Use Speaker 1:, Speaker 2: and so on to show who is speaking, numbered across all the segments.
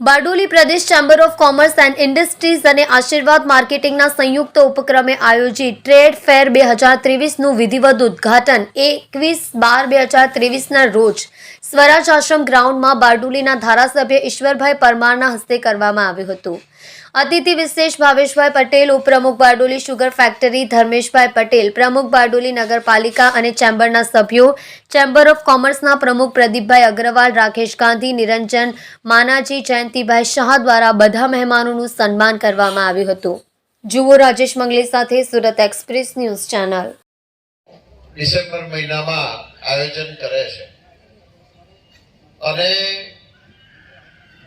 Speaker 1: Bardoli Pradesh chamber of commerce and industries અને આશીર્વાદ માર્કેટિંગના સંયુક્ત ઉપક્રમે આયોજિત ટ્રેડ ફેર બે હજાર ત્રેવીસનું વિધિવત ઉદ્ઘાટન એકવીસ બાર બે હજાર ત્રેવીસના રોજ સ્વરાજ આશ્રમ ગ્રાઉન્ડમાં બારડોલીના ધારાસભ્ય ઈશ્વરભાઈ પરમારના હસ્તે કરવામાં આવ્યું હતું. અતિથિ વિશેષ ભાવેશભાઈ પટેલ, ઉપપ્રમુખ બારડોલી શુગર ફેક્ટરી, ધર્મેશભાઈ પટેલ, પ્રમુખ બારડોલી નગરપાલિકા અને ચેમ્બરના સભ્યો, ચેમ્બર ઓફ કોમર્સના પ્રમુખ પ્રદીપભાઈ અગ્રવાલ, રાકેશ ગાંધી, નિરંજન માનાજી, જયંતિભાઈ શાહ દ્વારા બધા મહેમાનોનું સન્માન કરવામાં આવ્યું હતું. જુઓ રાજેશ મંગલે સાથે Surat express news channel.
Speaker 2: December મહિનામાં આયોજન કરે છે. અને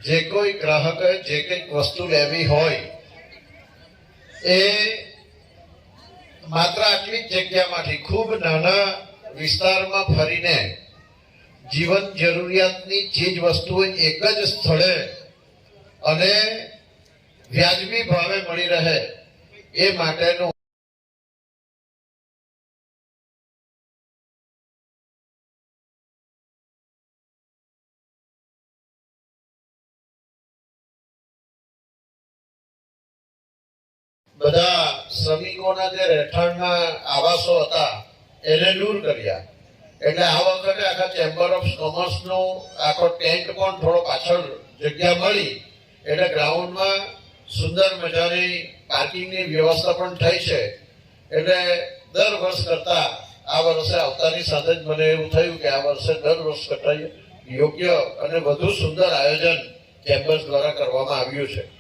Speaker 2: જે કોઈ ગ્રાહકે, જે કંઈક વસ્તુ લેવી હોય, એ માત્ર આટલી જ જગ્યામાંથી ખૂબ નાના વિસ્તારમાં ફરીને જીવન જરૂરિયાતની ચીજ વસ્તુઓ એક જ સ્થળે અને વ્યાજબી ભાવે મળી રહે, એ માટેનું બધા શ્રમિકોના જે રહેઠાણના આવાસો હતા, એને દૂર કર્યા. એટલે આ વખતે આખા ચેમ્બર ઓફ કોમર્સનો આખો ટેન્ટ પણ થોડો પાછળ જગ્યા મળી. એટલે ગ્રાઉન્ડમાં સુંદર મજાની પાર્કિંગની વ્યવસ્થા પણ થઈ છે. એટલે દર વર્ષ કરતા આ વર્ષે આવતાની સાથે જ મને એવું થયું કે આ વર્ષે દર વર્ષ કરતા યોગ્ય અને વધુ સુંદર આયોજન ચેમ્બર્સ દ્વારા કરવામાં આવ્યું છે.